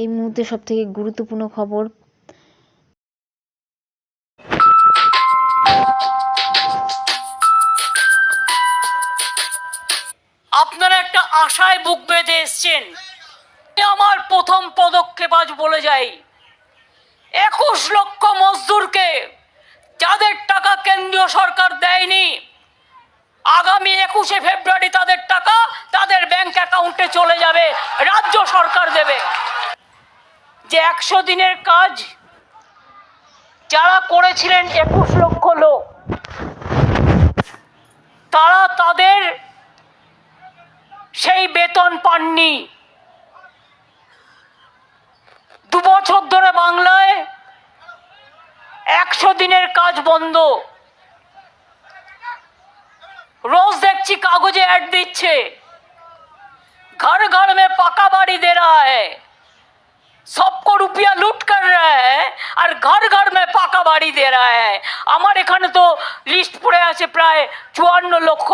এই মুহূর্তে সবথেকে গুরুত্বপূর্ণ খবর। আপনারা একটা আশায় বুক বেঁধে এসছেন। আমার প্রথম পদক্ষেপ আজ বলে যাই। একুশ লক্ষ মজদুরকে যাদের টাকা কেন্দ্রীয় সরকার দেয়নি, আগামী একুশে ফেব্রুয়ারি তাদের টাকা তাদের ব্যাংক অ্যাকাউন্টে চলে যাবে, রাজ্য সরকার দেবে। যে একশো দিনের কাজ যারা করেছিলেন একুশ লক্ষ লোক, তারা তাদের সেই বেতন পাননি। দু বছর ধরে বাংলায় একশো দিনের কাজ বন্ধ। রোজ দেখছি কাগজে অ্যাড দিচ্ছে। ঘর ঘর মে পাকা বাড়ি দে রা পাকা বাড়ি দে रहा है আমার এখানে তো লিস্ট পড়ে আছে প্রায় চুয়ান্ন লক্ষ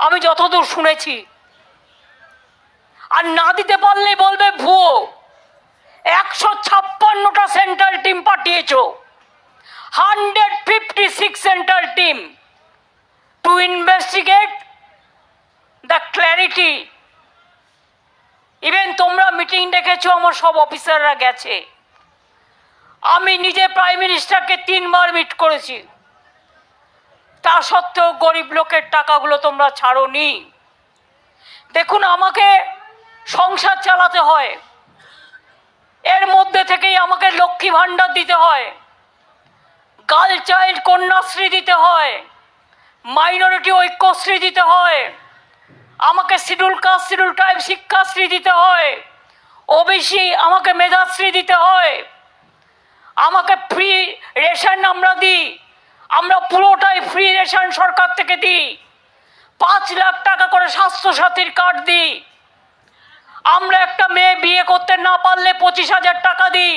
আমি যতদূর শুনেছি আর না দিতে পারলে বলবে ভুয়ো একশো ছাপ্পান্নটা central team পাঠিয়েছ hundred fifty six central team to investigate the clarity even তোমরা মিটিং ডেকেছো আমার সব অফিসাররা গেছে আমি নিজে প্রাইম মিনিস্টারকে তিনবার মিট করেছি। তা সত্ত্বেও গরিব লোকের টাকাগুলো তোমরা ছাড়ো ছাড়োনি। দেখুন, আমাকে সংসার চালাতে হয়। এর মধ্যে থেকেই আমাকে লক্ষ্মী ভাণ্ডার দিতে হয়। গার্ল চাইল্ড কন্যাশ্রী দিতে হয়। মাইনরিটি ঐক্যশ্রী দিতে হয়। আমাকে schedule caste, schedule tribe Shikshashree দিতে হয়। ওবিসি আমাকে মেধাশ্রী দিতে হয়। আমাকে ফ্রি রেশন আমরা দিই। আমরা পুরোটাই ফ্রি রেশন সরকার থেকে দিই। পাঁচ লাখ টাকা করে স্বাস্থ্যসাথীর কার্ড দিই। আমরা একটা মেয়ে বিয়ে করতে না পারলে পঁচিশ হাজার টাকা দিই।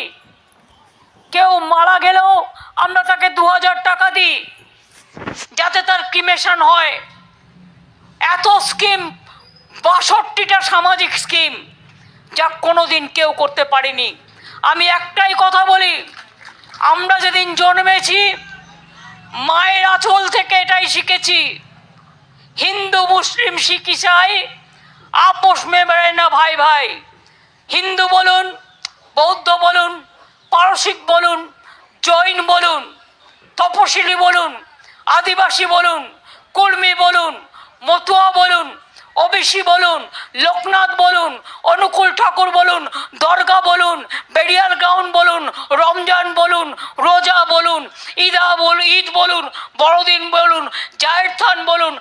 কেউ মারা গেলেও আমরা তাকে দু হাজার টাকা দিই। যাতে তার ক্রিমেশন হয়। এত স্কিম বাষট্টিটা সামাজিক স্কিম যা কোনো দিন কেউ করতে পারেনি। আমি একটাই কথা বলি আমরা যেদিন জন্মেছি, মায়ের আচল থেকে এটাই শিখেছি। হিন্দু, মুসলিম, শিখ, ইসাই, আপোষ মে বেড়ে না ভাই ভাই। হিন্দু বলুন, বৌদ্ধ বলুন, পারসিক বলুন, জৈন বলুন, তপশিলি বলুন, আদিবাসী বলুন, কুর্মি বলুন, মতুয়া বলুন ওবিসি বলুন, লোকনাথ বলুন, অনুকূল ঠাকুর বলুন, দরগা বলুন বেরিয়াল গ্রাউন্ড বলুন, রমজান বলুন, রোজা বলুন, ঈদা বলুন ঈদ বলুন, বড়দিন বলুন জায়ের থান বলুন।